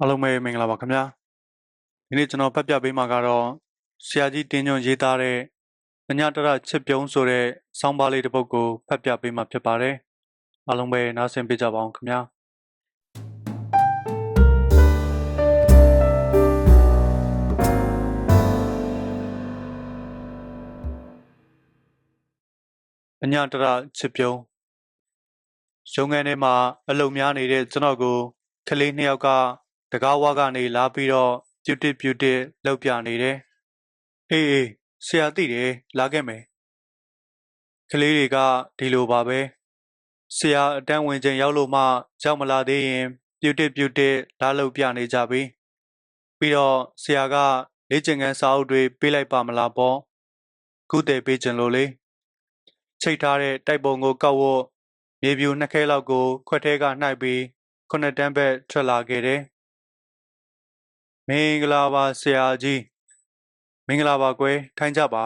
အားလုံးပဲမင်္ဂလာပါခင်ဗျာဒီနေ့ကျွန်တော်ဖတ်ပြပေးမှာကတော့ဆရာကြီးတင်းညွန့်ရေးသားတဲ့အညတရချစ်ပြုံးဆိုတဲ့ဆောင်းပါးလေးတစ်ပုဒ်ကိုဖတ်ပြပေးမှာဖြစ်ပါတယ်အားလုံးပဲနားဆင်ပေးကြပါအောင်ခင်ဗျာအညတရချစ်ပြုံးရုံငန်းထဲမှာအလုံများနေတဲ့ကျွန်တော်ကိုကလေးနှစ်ယောက်က တကားဝါကနေလာပြီးတော့ပြူတစ်ပြူတစ်လောက်ပြနေတယ်။အေးအေးဆရာသိတယ်လာခဲ့မယ်။ကလေးတွေကဒီလိုပါပဲ။ဆရာအတန်းဝင်ချိန်ရောက်လို့မှရောက်မလာသေးရင်ပြူတစ်ပြူတစ်လာလောက်ပြနေကြပြီ။ပြီးတော့ဆရာကလေ့ကျင့်ခန်းစာအုပ်တွေပေးလိုက်ပါမလားပေါ့။ကုတယ်ပေးခြင်းလို့လေ။ချိတ်ထားတဲ့တိုက်ပုံကိုကောက်ဝတ်မြေပြူနှစ်ခဲလောက်ကို ခွက်ထဲကနှိုက်ပြီးခုနှစ်တန်းဘက်ထွက်လာခဲ့တယ်။ မင်္ဂလာပါဆရာကြီးမင်္ဂလာပါကွယ်ထိုင်ကြပါ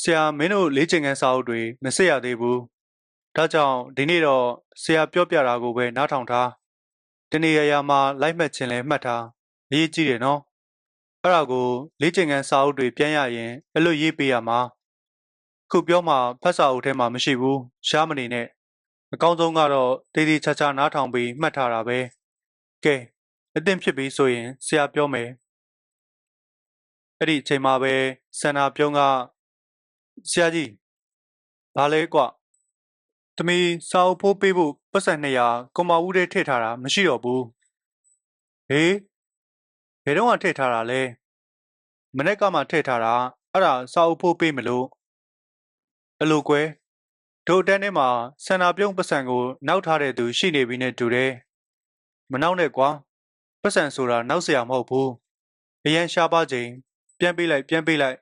ဆရာမင်းတို့လေးချင်ခန်းစာအုပ်တွေမစစ်ရသေးဘူးဒါကြောင့်ဒီနေ့တော့ဆရာပြောပြတာကိုပဲနားထောင်ထားတနေ့ရရမှာလိုက်မှတ်ခြင်းလဲမှတ်ထားအရေးကြီးတယ်နော်အဲ့ဒါကိုလေးချင်ခန်းစာအုပ်တွေပြန်ရရင်အဲ့လိုရေးပေးရမှာခုပြောမှဖတ်စာအုပ်ထဲမှာမရှိဘူးရှားမနေနဲ့အကောင်းဆုံးကတော့တေးသေးချာချာနားထောင်ပြီးမှတ်ထားတာပဲကဲ အသင့်ဖြစ်ပြီဆိုရင်ဆရာပြောမယ်အဲ့ဒီအချိန်မှာပဲဆန္ဒပြုံးကဆရာကြီးဘာလဲကွတမီစာအုပ်ဖိုးပေးဖို့ပတ်စံ200ကွန်မာဦးထဲထည့်ထားတာမရှိတော့ဘူးဟေးဘယ်တော့မှထည့်ထားတာလဲမနေ့ကမှထည့်ထားတာအဲ့ဒါစာအုပ်ဖိုးပေးမလို့အလိုကွယ်တို့တန်းထဲမှာဆန္ဒပြုံးပတ်စံကို နောက်ထားတဲ့သူရှိနေပြီနဲ့တူတယ်မနောက်နဲ့ကွာ ပတ်စံဆိုတာနောက်ဆရာမဟုတ်ဘူး။အရန်ရှားပါချိန်ပြန်ပေးလိုက်ပြန်ပေးလိုက်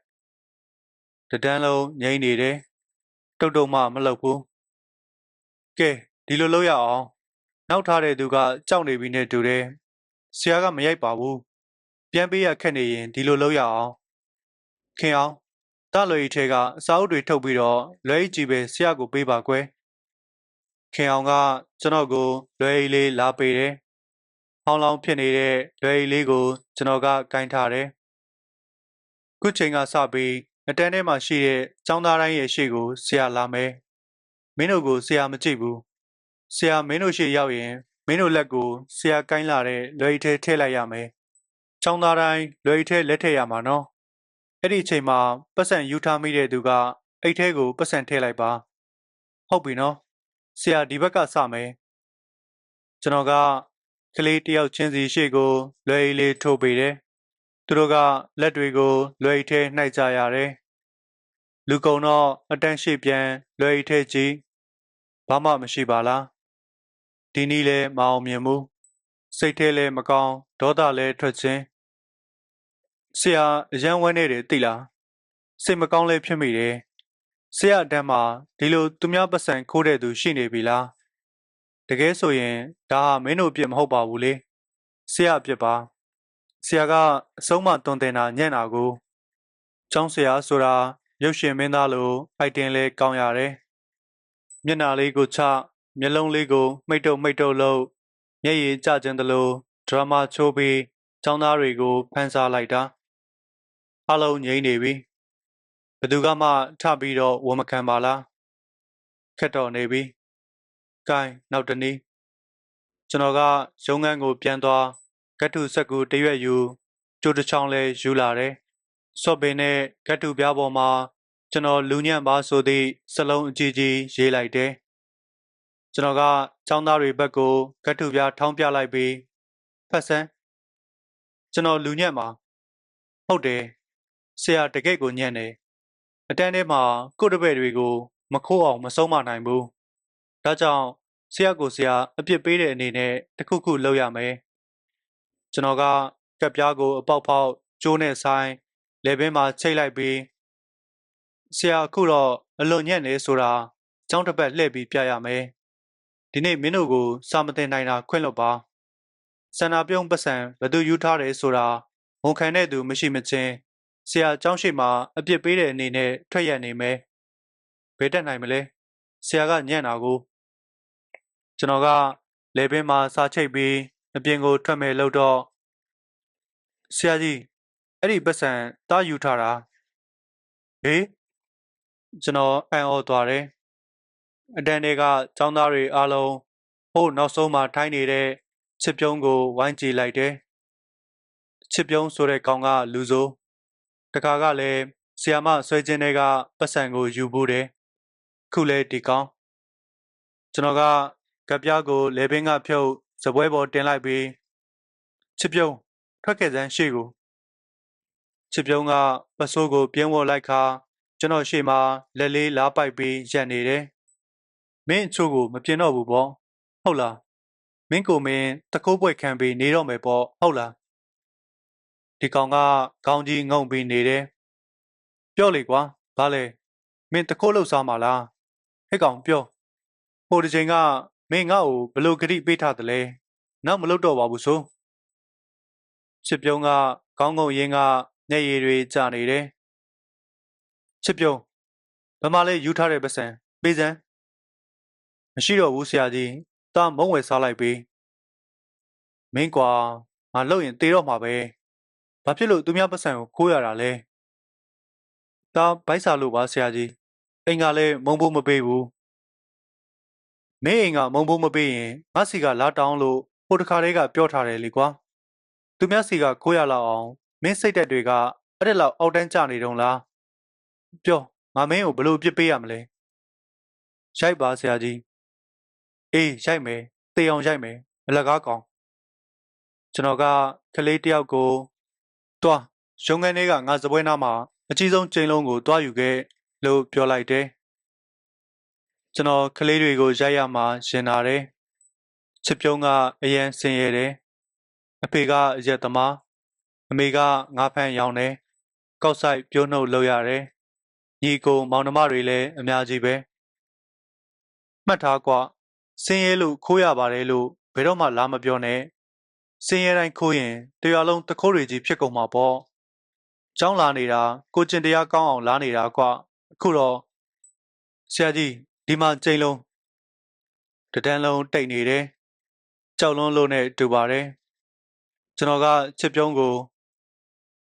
တဒန်းလုံးငိမ့်နေတယ်။တုတ်တုတ်မှမလုပ်ဘူး။ကဲဒီလိုလုပ်ရအောင်။နောက်ထားတဲ့သူကကြောက်နေပြီနဲ့တူတယ်။ဆရာကမရိုက်ပါဘူး။ပြန်ပေးရခက်နေရင်ဒီလိုလုပ်ရအောင်။ခင်အောင်တလွေထဲကအစာအုပ်တွေထုတ်ပြီးတော့လွယ်ကြီးပဲဆရာကိုပေးပါကွယ်။ခင်အောင်ကကျွန်တော်ကိုလွယ်ကြီးလေးလာပေးတယ်။ ဟောင်းလောင်းဖြစ်နေတဲ့လွယ်ရီလေးကို ကျွန်တော်ကကင်ထားတယ်ခုချိန်ကစပြီးအတန်းထဲမှာရှိတဲ့ចောင်းသားတိုင်းရဲ့ရှေ့ကိုဆရာလာမယ်မင်းတို့ကိုဆရာမကြည့်ဘူးဆရာမင်းတို့ရှေ့ရောက်ရင်မင်းတို့လက်ကိုဆရာကိုင်းလာတဲ့လွယ်ရီထဲထည့်လိုက်ရမယ်ចောင်းသားတိုင်းလွယ်ရီထဲလက်ထည့်ရမှာနော်အဲ့ဒီအချိန်မှာပတ်စံယူထားမိတဲ့သူကအိတ်ထဲကိုပတ်စံထည့်လိုက်ပါဟုတ်ပြီနော်ဆရာဒီဘက်ကစမယ်ကျွန်တော်က ကလေးတယောက်ချင်းစီရှေ့ကိုလွယ်ရီလေးထိုးပေးတယ်သူတို့ကလက်တွေကိုလွယ်ရီထဲနှိုက်ကြရတယ်လူကုံတော့အတန်းရှိပြန်လွယ်ရီထဲကြည့်ဘာမှမရှိပါလားဒီနည်းလဲမအောင်မြင်ဘူးစိတ်ထဲလဲမကောင်းဒေါသလဲထွက်ခြင်းဆရာအရန်ဝမ်းနေတယ်သိလားစိတ်မကောင်းလဲဖြစ်မိတယ်ဆရာအတန်းမှာဒီလိုသူများပတ်စံခိုးတဲ့သူရှိနေပြီလား တကယ်ဆိုရင်ဒါဟာမင်းတို့အပြစ်မဟုတ်ပါဘူးလေဆရာအပြစ်ပါဆရာကအဆုံးမတွင်တင်တာညံ့တာကိုကျောင်းဆရာဆိုတာရုပ်ရှင်မင်းသားလိုအိုက်တင်လဲကောင်းရတယ်မျက်နှာလေးကိုချမျက်လုံးလေးကိုမှိတ်တုပ်မှိတ်တုပ်လို့မျက်ရည်ကျခြင်းတလို့ဒရမာချိုးပြီးကျောင်းသားတွေကိုဖန်ဆာလိုက်တာအလုံးငြိမ့်နေပြီဘယ်သူကမှထပြီးတော့ဝန်မခံပါလားခက်တော်နေပြီ။ ကဲနောက်တနည်းကျွန်တော်ကရုံးခန်းကိုပြန်သွားကတ်ထုဆက်ကူတရွက်ယူကျိုးတစ်ချောင်းလဲယူလာတယ်။စော့ပင်နဲ့ကတ်ထုပြားပေါ်မှာကျွန်တော်လူညံ့ပါဆိုသည့်စလုံးအကြီးကြီးရေးလိုက်တယ်။ကျွန်တော်ကចောင်းသားတွေဘက်ကိုကတ်ထုပြားထောင်းပြလိုက်ပြီးဖတ်ဆန်းကျွန်တော်လူညံ့ပါဟုတ်တယ်ဆရာတကယ့်ကိုညံ့တယ်အတန်းထဲမှာကိုယ့်တပည့်တွေကိုမခိုးအောင်မဆုံးမနိုင်ဘူး ဒါကြောင့်ဆရာကိုဆရာအပြစ်ပေးတဲ့အနေနဲ့တခုခုလုပ်ရမယ်ကျွန်တော်ကကပ်ပြားကိုအပေါက်ပေါက်ကျိုးနဲ့ဆိုင်လေဘင်းမှာချိတ်လိုက်ပြီးဆရာအခုတော့အလွန်ညံ့နေဆိုတာကျောင်းတစ်ပတ်လှည့်ပြီးပြရမယ်ဒီနေ့မင်းတို့ကိုစာမတင်နိုင်တာခွင့်လွတ်ပါဆန္ဒပြုံးပတ်စံဘသူယူထားတယ်ဆိုတာဝန်ခံတဲ့သူမရှိမချင်းဆရာကျောင်းရှိမှာအပြစ်ပေးတဲ့အနေနဲ့ထွက်ရနေမယ်ဘယ်တက်နိုင်မလဲဆရာကညံ့တာကို ကျွန်တော်ကလေပင်မှာစာချိတ်ပြီးအပြင်ကိုထွက်မယ်လို့တော့ဆရာကြီးအဲ့ဒီပတ်စံတားယူထားတာဟေးကျွန်တော်အံ့ဩသွားတယ်အတန်တွေကចောင်းသားတွေအားလုံးဟိုနောက်ဆုံးမှာထိုင်းနေတဲ့ချစ်ပြုံးကိုဝိုင်းကြည့်လိုက်တယ်ချစ်ပြုံးဆိုတဲ့ကောင်ကလူဆိုးတခါကလည်းဆီယာမဆွဲခြင်းတွေကပတ်စံကိုယူဖို့တယ်ခုလဲဒီကောင်ကျွန်တော်က ကပ်ပြားကိုလေပင်ကဖြုတ်စပွဲပေါ်တင်လိုက်ပြီးချစ်ပြုံးထွက်ခဲ့စမ်းရှေ့ကိုချစ်ပြုံးကပစိုးကိုပြင်းဝတ်လိုက်ခါကျွန်တော်ရှေ့မှာလက်လေးလားပိုက်ပြီးရက်နေတယ်မင်းအချို့ကိုမပြင်းတော့ဘူးပေါ့ဟုတ်လားမင်းကိုမင်းတကိုးပွဲခံပြီးနေတော့မယ်ပေါ့ဟုတ်လားဒီကောင်ကခေါင်းကြီးငုံပြီးနေတယ်ပြောလေကွာဘာလဲမင်းတကိုးလှုပ်စားမှာလားဟဲ့ကောင်ပြောဟိုတစ်ချိန်က မင်းငါ့ကိုဘလို့ဂရိပေးထားတယ်လဲနောက်မလုပ်တော့ပါဘူးဆိုချစ်ပြုံးကခေါင်းငုံရင်းကမျက်ရည်တွေကျနေတယ်ချစ်ပြုံးဘယ်မှာလဲယူထားတဲ့ပတ်စံပေးစမ်းမရှိတော့ဘူးဆရာကြီးတာမုံဝယ်စားလိုက်ပြီမင်းကွာငါလုပ်ရင်တေတော့မှာပဲဘာဖြစ်လို့သူများပတ်စံကိုခိုးရတာလဲတာဘိုက်စာလို့ပါဆရာကြီးအိမ်ကလည်းမုံဖို့မပေးဘူး မင်းအိမ်ကမုံဖို့မပေးရင်ငါစီကလာတောင်းလို့ဟိုတခါတည်းကပြောထားတယ်လေကွာသူများစီကခိုးရလောက်အောင်မင်းစိတ်သက်တွေကအဲ့ဒါလောက်အောက်တန်းကျနေတုံးလားပြောငါမင်းကိုဘလို့ပြစ်ပေးရမလဲရိုက်ပါဆရာကြီးအေးရိုက်မယ်တေအောင်ရိုက်မယ်အလကားကောင်ကျွန်တော်ကကလေးတယောက်ကိုတွားရုံငန်းလေးကငါစပွဲနားမှာအကြီးဆုံးကျိန်လုံးကိုတွားယူခဲ့လို့ပြောလိုက်တယ် ကျွန်တော်ကလေးတွေကိုရိုက်ရမှာရှင်လာတယ်ချစ်ပြုံးကအရန်ဆင်းရဲတယ်အဖေကရက်သမားအမေကငါးဖမ်းရောင်းတယ်ကောက်ဆိုင်ပြိုးနှုတ်လုပ်ရတယ်ညီကိုမောင်နှမတွေလည်းအများကြီးပဲမှတ်ထားကွာဆင်းရဲလို့ခိုးရပါတယ်လို့ဘယ်တော့မှလာမပြောနဲ့ဆင်းရဲတိုင်းခိုးရင်တရားလုံးတခိုးတွေကြီးဖြစ်ကုန်မှာပေါ့ကျောင်းလာနေတာကိုကျင်တရားကောင်းအောင်လာနေတာကွာအခုတော့ဆရာကြီး ဒီမှာကျိန်လုံးတဒန်းလုံးတိတ်နေတယ်ကြောက်လွန်းလို့နဲ့တူပါတယ်ကျွန်တော်ကချစ်ပြုံးကို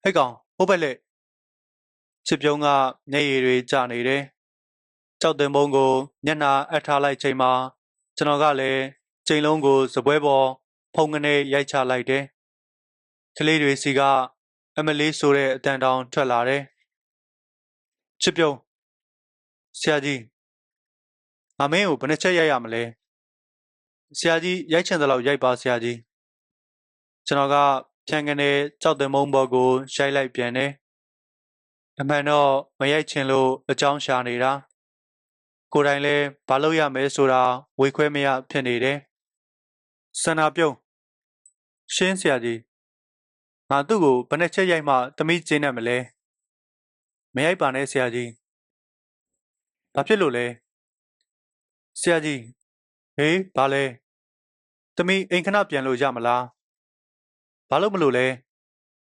ဟဲ့ကောင်ဟုတ်ပဲလေချစ်ပြုံးကမျက်ရည်တွေကျနေတယ်ကြောက်တင်ပုံးကိုမျက်နှာအပ်ထားလိုက်ချိန်မှာကျွန်တော်ကလည်းချိန်လုံးကိုစပွဲပေါ်ဖုံကနေရိုက်ချလိုက်တယ်ကလေးတွေစီကအမလေးဆိုတဲ့အတန်တောင်ထွက်လာတယ်ချစ်ပြုံးဆရာကြီး ငါမင်းကိုဘယ်နှချက်ရိုက်ရမလဲဆရာကြီးရိုက်ချင်တဲ့လောက်ရိုက်ပါဆရာကြီးကျွန်တော်ကဖြန်ကနေကြောက်တဲ့မုံဘော်ကိုရိုက်လိုက်ပြန်တယ်အမှန်တော့မရိုက်ချင်လို့အကြောင်းရှာနေတာကိုယ်တိုင်လည်းဘာလို့ရမယ်ဆိုတာဝေခွဲမရဖြစ်နေတယ်ဆန္ဒပြုံးရှင်းဆရာကြီးငါသူ့ကိုဘယ်နှချက်ရိုက်မှတမိကျင်းနဲ့မလဲမရိုက်ပါနဲ့ဆရာကြီးဘာဖြစ်လို့လဲ ဆရာကြီးဟေးဘာလဲတမိအိမ်ခဏပြန်လို့ရမလားဘာလို့မလို့လဲ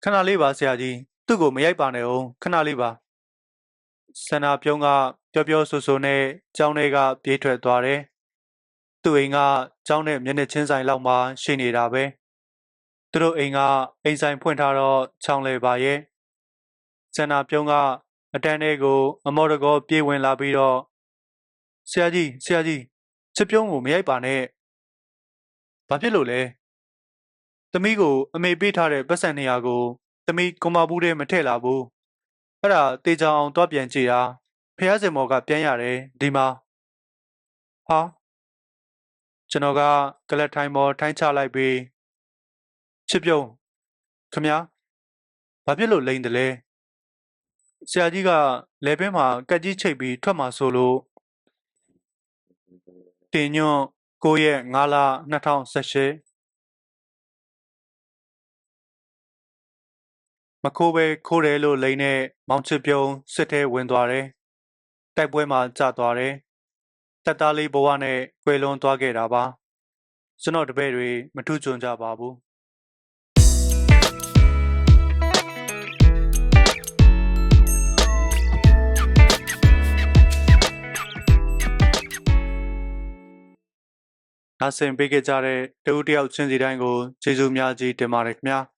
ခဏလေးပါဆရာကြီးသူ့ကိုမရိုက်ပါနဲ့အောင်ခဏလေးပါဆန္ဒပြုံးကပျော်ပျော်ဆူဆူနဲ့ကျောင်းထဲကပြေးထွက်သွားတယ်သူ့အိမ်ကကျောင်းနဲ့မျက်နှာချင်းဆိုင်လောက်မှရှိနေတာပဲသူတို့အိမ်ကအိမ်ဆိုင်ဖွင့်ထားတော့ချောင်းလေပါရဲ့ဆန္ဒပြုံးကအတန်းထဲကို အမော်တကောပြေးဝင်လာပြီးတော့ ဆရာကြီးဆရာကြီးချစ်ပြုံးကိုမရိုက်ပါနဲ့ဘာဖြစ်လို့လဲသမီးကိုအမေပေးထားတဲ့ပတ်စံနေရာကိုသမီးကွန်မာဘူးထဲမထည့်လာဘူးအဲ့ဒါတေချာအောင်တွားပြန်ကြည့်တာဖះစင်မော်ကပြန်ရတယ်ဒီမှာဟာကျွန်တော်ကကလတ်ထိုင်မော်ထိုင်းချလိုက်ပြီးချစ်ပြုံးခမဘာဖြစ်လို့လိန်တယ်လဲဆရာကြီးကလေပင်းမှာကက်ကြီးချိတ်ပြီးထွက်มาဆိုလို့ တင်ညွန့်9ရက်5လ2018မခိုးပဲခိုးတယ်လို့လိန်နဲ့မောင်ချစ်ပြုံးစစ်ထဲဝင်သွားတယ်။တိုက်ပွဲမှာကြာသွားတယ်။တက်သားလေးဘဝနဲ့ကွယ်လွန်သွားခဲ့တာပါ။ကျွန်တော်တပည့်တွေမထူးချွန်ကြပါဘူး။ နားဆင်ပေးခဲ့ကြတဲ့တဦးတစ်ယောက်ချင်းစီတိုင်းကိုကျေးဇူးများကြီးတင်ပါတယ်ခင်ဗျာ။